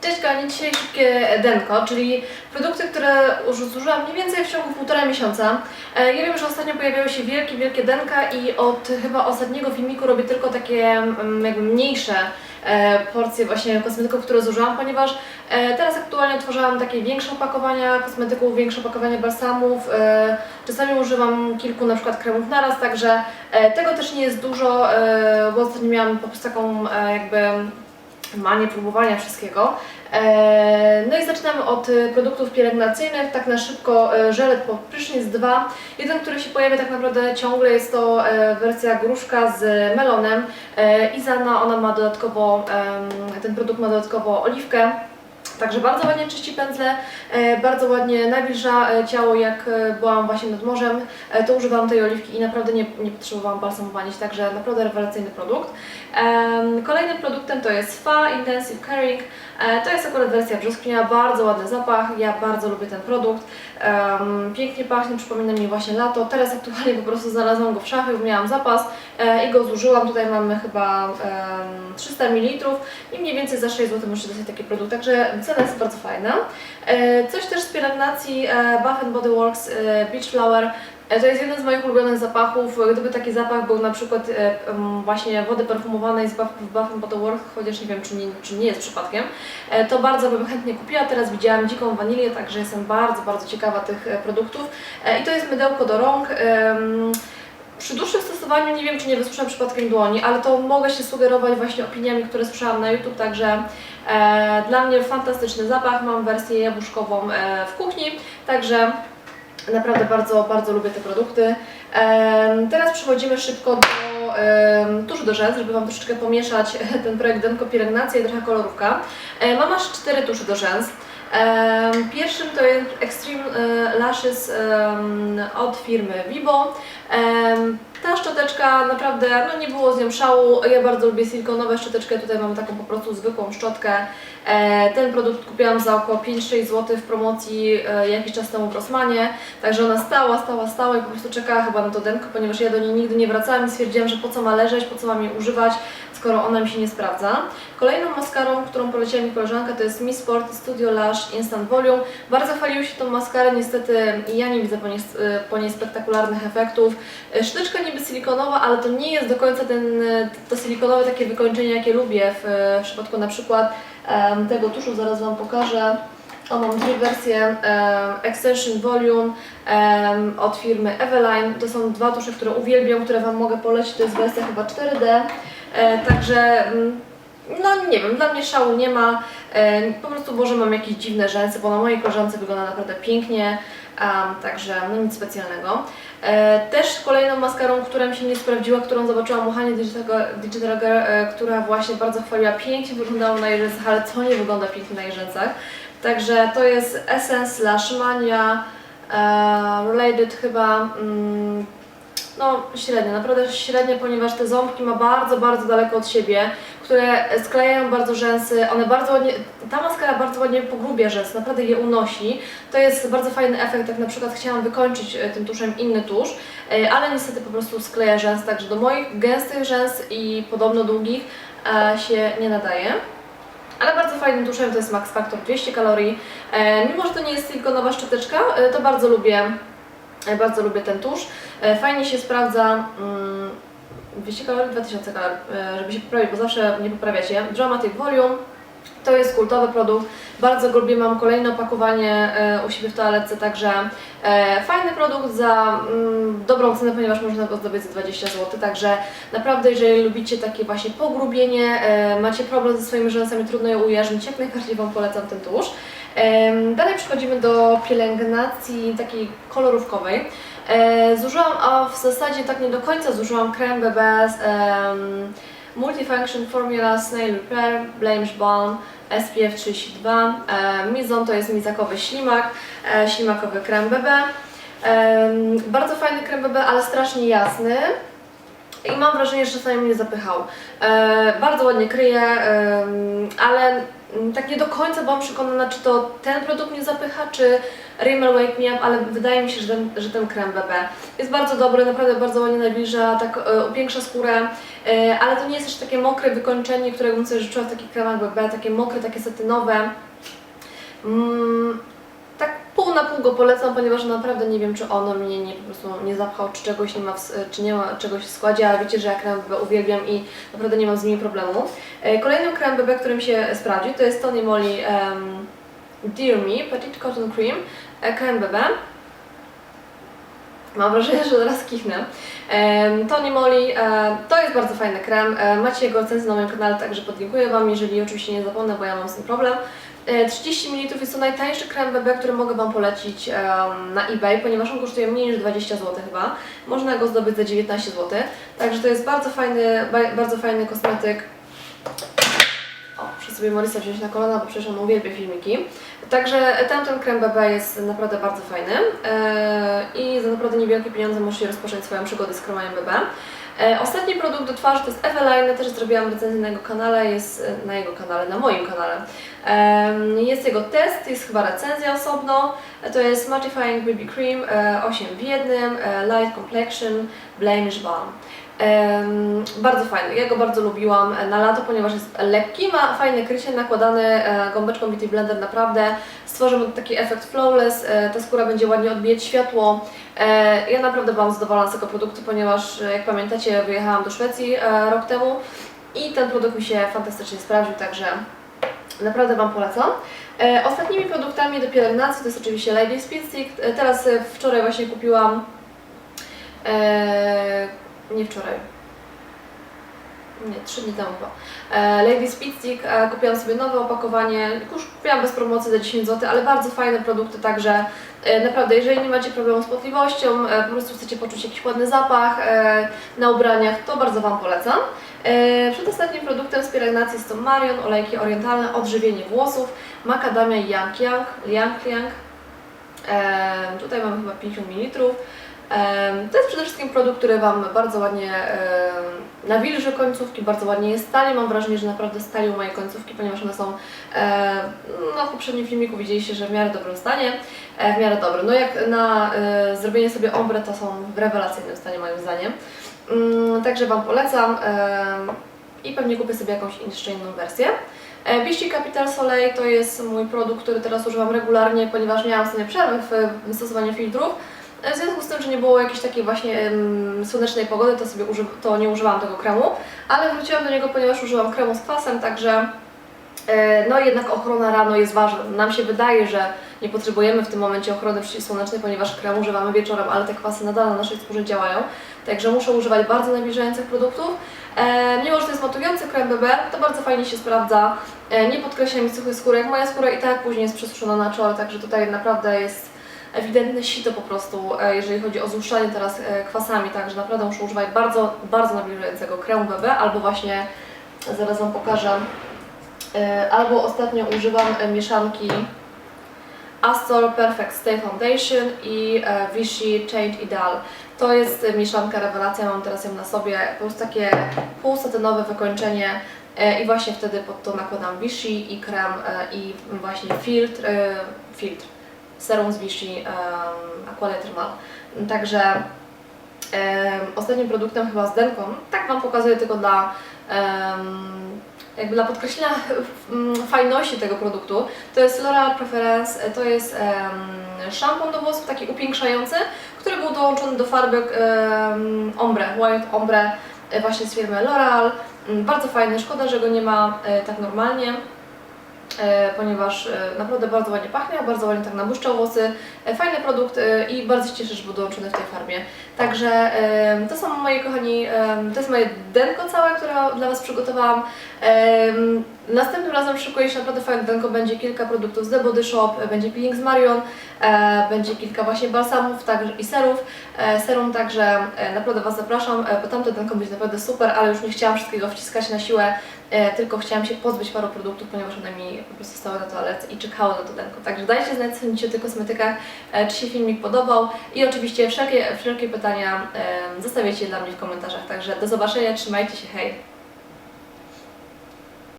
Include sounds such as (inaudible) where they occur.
Cześć kochani, dzisiaj szybkie denko, czyli produkty, które już zużyłam mniej więcej w ciągu półtora miesiąca. E, Ja wiem, że ostatnio pojawiały się wielkie, wielkie denka i od chyba ostatniego filmiku robię tylko takie mm, jakby mniejsze e, porcje właśnie kosmetyków, które zużyłam, ponieważ e, teraz aktualnie tworzyłam takie większe opakowania kosmetyków, większe opakowania balsamów. Czasami używam kilku na przykład kremów naraz, także tego też nie jest dużo, bo ostatnio miałam po prostu taką jakby manię próbowania wszystkiego. E, No i zaczynamy od produktów pielęgnacyjnych, tak na szybko e, żelet po prysznic 2. Jeden, który się pojawia tak naprawdę ciągle jest to e, wersja gruszka z melonem. Izana, ona ma dodatkowo, ten produkt ma dodatkowo oliwkę. Także bardzo ładnie czyści pędzle, e, bardzo ładnie nawilża e, ciało, jak e, byłam właśnie nad morzem, to używałam tej oliwki i naprawdę nie, nie potrzebowałam balsamowania się, także naprawdę rewelacyjny produkt. Kolejnym produktem to jest FA Intensive Caring. To jest akurat wersja brzoskwinia, bardzo ładny zapach, ja bardzo lubię ten produkt. Pięknie pachnie, przypomina mi właśnie lato. Teraz aktualnie po prostu znalazłam go w szafie, bo miałam zapas i go zużyłam. Tutaj mamy chyba em, 300 ml i mniej więcej za 6 zł możecie dostać taki produkt, także cena jest bardzo fajna. E, Coś też z pielęgnacji e, Bath Body Works e, Beach Flower. To jest jeden z moich ulubionych zapachów. Gdyby taki zapach był na przykład właśnie wody perfumowanej z Bath, Body Works, chociaż nie wiem czy nie, czy nie jest przypadkiem, to bardzo bym chętnie kupiła. Teraz widziałam dziką wanilię, także jestem bardzo, bardzo ciekawa tych produktów. I to jest mydełko do rąk. Przy dłuższym stosowaniu nie wiem, czy nie wysuszę przypadkiem dłoni, ale to mogę się sugerować właśnie opiniami, które słyszałam na YouTube, także e, dla mnie fantastyczny zapach. Mam wersję jabłuszkową e, w kuchni, także naprawdę bardzo, bardzo lubię te produkty. Em, teraz przechodzimy szybko do em, tuszy do rzęs, żeby Wam troszeczkę pomieszać (laughs) ten projekt Denko Pielęgnacja i trochę kolorówka. E, mam aż cztery tusze do rzęs. Pierwszym to jest Extreme e, Lashes od firmy Vibo. Ta szczoteczka naprawdę, no nie było z nią szału, ja bardzo lubię silikonowe szczoteczkę, tutaj mamy taką po prostu zwykłą szczotkę. E, Ten produkt kupiłam za około 5-6 zł w promocji e, jakiś czas temu w Rossmanie, także ona stała, stała, stała i po prostu czekała chyba na to denko, ponieważ ja do niej nigdy nie wracałam i stwierdziłam, że po co ma leżeć, po co mam jej używać, skoro ona mi się nie sprawdza. Kolejną maskarą, którą poleciła mi koleżanka, to jest Miss Sport Studio Lash Instant Volume. Bardzo chwaliły się tą maskarę, niestety ja nie widzę po niej, po niej spektakularnych efektów. E, Sztyczka niby silikonowa, ale to nie jest do końca ten, e, to silikonowe takie wykończenie, jakie lubię w, w przypadku na przykład em, tego tuszu, zaraz Wam pokażę. O, mam dwie wersje em, Extension Volume em, od firmy Eveline. To są dwa tusze, które uwielbiam, które Wam mogę polecić. To jest wersja chyba 4D. E, także mm, no nie wiem, dla mnie szału nie ma. E, po prostu może mam jakieś dziwne rzęsy, bo na mojej koleżance wygląda naprawdę pięknie. Um, także no nic specjalnego. E, też kolejną maskarą, która mi się nie sprawdziła, którą zobaczyłam u Hani Digital, Girl, e, która właśnie bardzo chwaliła, pięknie wyglądało na jej rzęsach, ale co nie wygląda pięknie na jej rzęsach. Także to jest Essence Lash Mania e, Related chyba mm, no średnio, naprawdę średnio, ponieważ te ząbki ma bardzo, bardzo daleko od siebie, które sklejają bardzo rzęsy, one bardzo ładnie, ta maskara bardzo ładnie pogrubia rzęsy, naprawdę je unosi. To jest bardzo fajny efekt, jak na przykład chciałam wykończyć e, tym tuszem inny tusz, e, ale niestety po prostu skleja rzęs, także do moich gęstych rzęs i podobno długich e, się nie nadaje. Ale bardzo fajnym tuszem to jest Max Factor 200 kalorii. Mimo, że to nie jest silikonowa szczoteczka, to bardzo lubię, bardzo lubię ten tusz. E, fajnie się sprawdza mm, 200 kalorii, 2000 kalorii, e, żeby się poprawić, bo zawsze nie poprawiacie. Dramatic Volume to jest kultowy produkt, bardzo go lubię, mam kolejne opakowanie e, u siebie w toaletce, także e, fajny produkt za mm, dobrą cenę, ponieważ można go zdobyć za 20 zł, także naprawdę jeżeli lubicie takie właśnie pogrubienie, e, macie problem ze swoimi rzęsami, trudno je ujarzmić, jak najbardziej Wam polecam ten tusz. Dalej przechodzimy do pielęgnacji takiej kolorówkowej. Zużyłam, a w zasadzie tak nie do końca zużyłam krem BB z em, Multifunction Formula Snail Repair Blemish Balm SPF 32. E, Mizon to jest mizakowy ślimak, e, ślimakowy krem BB. Em, Bardzo fajny krem BB, ale strasznie jasny. I mam wrażenie, że czasami mnie zapychał. E, bardzo ładnie kryje, em, ale tak nie do końca byłam przekonana, czy to ten produkt mnie zapycha, czy Rimmel Wake Me Up, ale wydaje mi się, że ten, że ten krem BB jest bardzo dobry, naprawdę bardzo ładnie nawilża, tak e, upiększa skórę, e, ale to nie jest też takie mokre wykończenie, którego bym sobie życzyła w takich kremach BB, takie mokre, takie satynowe. Mm, na pół go polecam, ponieważ naprawdę nie wiem, czy ono mnie nie, po prostu nie zapchał, czy czegoś nie ma, w, czy nie ma czegoś w składzie, ale wiecie, że ja krem BB uwielbiam i naprawdę nie mam z nimi problemu. E, Kolejnym krem BB, który mi się sprawdził, to jest Tony Moly um, Dear Me Petite Cotton Cream, e, krem BB. Mam wrażenie, że zaraz kichnę. Tony Moly, e, to jest bardzo fajny krem. Macie jego recenzję na moim kanale, także podlinkuję Wam, jeżeli oczywiście nie zapomnę, bo ja mam z tym problem. E, 30 ml jest to najtańszy krem BB, który mogę Wam polecić na eBay, ponieważ on kosztuje mniej niż 20 zł chyba. Można go zdobyć za 19 zł. Także to jest bardzo fajny, ba- bardzo fajny kosmetyk. O, muszę sobie Morisa wziąć na kolana, bo przecież on uwielbia filmiki. Także tamten krem BB jest naprawdę bardzo fajny Eee, i za naprawdę niewielkie pieniądze możecie rozpocząć swoją przygodę z kremem BB. Eee, Ostatni produkt do twarzy to jest Eveline, też zrobiłam recenzję na jego kanale, jest e, na jego kanale, na moim kanale. Jest jego test, jest chyba recenzja osobno. E, To jest Mattifying BB Cream e, 8 w jednym, e, Light Complexion, Blemish Balm. Bardzo fajny, ja go bardzo lubiłam na lato, ponieważ jest lekki, ma fajne krycie, nakładany e, gąbeczką Beauty Blender naprawdę stworzy mu taki efekt flawless, e, ta skóra będzie ładnie odbijać światło. E, ja naprawdę byłam zadowolona z tego produktu, ponieważ jak pamiętacie wyjechałam do Szwecji rok temu i ten produkt mi się fantastycznie sprawdził, także naprawdę Wam polecam. Ostatnimi produktami do pielęgnacji to jest oczywiście Lady Speed Stick. Teraz wczoraj właśnie kupiłam nie wczoraj. Nie, trzy dni temu chyba. E, Speed Stick, e, kupiłam sobie nowe opakowanie, już kupiłam bez promocji za 10 zł, ale bardzo fajne produkty, także e, naprawdę, jeżeli nie macie problemu z potliwością, e, po prostu chcecie poczuć jakiś ładny zapach e, na ubraniach, to bardzo Wam polecam. E, Przedostatnim produktem z pielęgnacji to Marion, olejki orientalne, odżywienie włosów, makadamia yang yang, yang yang. E, tutaj mamy chyba 50 ml. To jest przede wszystkim produkt, który Wam bardzo ładnie nawilży końcówki, bardzo ładnie je stali. Mam wrażenie, że naprawdę stalił moje końcówki, ponieważ one są no, w poprzednim filmiku widzieliście, że w miarę dobrym stanie, e, w miarę dobrym. No jak na e, zrobienie sobie ombre, to są w rewelacyjnym stanie moim zdaniem. Mm, Także Wam polecam i pewnie kupię sobie jakąś jeszcze inną wersję. E, Vichy Capital Soleil to jest mój produkt, który teraz używam regularnie, ponieważ miałam sobie przerwę w stosowaniu filtrów. W związku z tym, że nie było jakiejś takiej właśnie słonecznej pogody, to sobie uży, to nie używałam tego kremu, ale wróciłam do niego, ponieważ użyłam kremu z kwasem, także e, no jednak ochrona rano jest ważna. Nam się wydaje, że nie potrzebujemy w tym momencie ochrony przeciwsłonecznej, ponieważ krem używamy wieczorem, ale te kwasy nadal na naszej skórze działają, także muszę używać bardzo nawilżających produktów. E, mimo, że to jest matujący krem BB, to bardzo fajnie się sprawdza, e, nie podkreśla mi suchych skórek. Moja skóra i tak później jest przesuszona na czole, także tutaj naprawdę jest ewidentne sito po prostu, e, jeżeli chodzi o złuszczanie teraz e, kwasami, także naprawdę muszę używać bardzo, bardzo nawilżającego kremu BB, albo właśnie, zaraz Wam pokażę, e, albo ostatnio używam mieszanki Astor Perfect Stay Foundation i Vichy Change Ideal. To jest mieszanka rewelacja, mam teraz ją na sobie, po prostu takie półsatynowe wykończenie i właśnie wtedy pod to nakładam Vichy i krem i właśnie filtr, filtr serum z Vichy um, Thermal. Także em, ostatnim produktem chyba z denką, tak Wam pokazuję tylko dla em, jakby dla podkreślenia mm, fajności tego produktu, to jest L'Oreal Preference, to jest em, szampon do włosów taki upiększający, który był dołączony do farby em, ombre, white ombre e, właśnie z firmy L'Oreal. Mm, Bardzo fajny, szkoda, że go nie ma e, tak normalnie ponieważ e, naprawdę bardzo ładnie pachnie, bardzo ładnie tak nabłyszczał włosy. E, Fajny produkt e, i bardzo się cieszę, że był dołączony w tej farbie. Także to są moje kochani, to jest moje denko całe, które dla Was przygotowałam. Następnym razem szykuję się naprawdę fajne denko, będzie kilka produktów z The Body Shop, będzie peeling z Marion, e, będzie kilka właśnie balsamów także i serów, e, serum, także e, naprawdę Was zapraszam, bo tamte denko będzie naprawdę super, ale już nie chciałam wszystkiego wciskać na siłę, tylko chciałam się pozbyć paru produktów, ponieważ one mi po prostu stały na toalecie i czekały na to denko. Także dajcie znać, co sądzicie o tych kosmetykach, czy się filmik podobał i oczywiście wszelkie, wszelkie pytania e, zostawiajcie dla mnie w komentarzach. Także do zobaczenia, trzymajcie się, hej!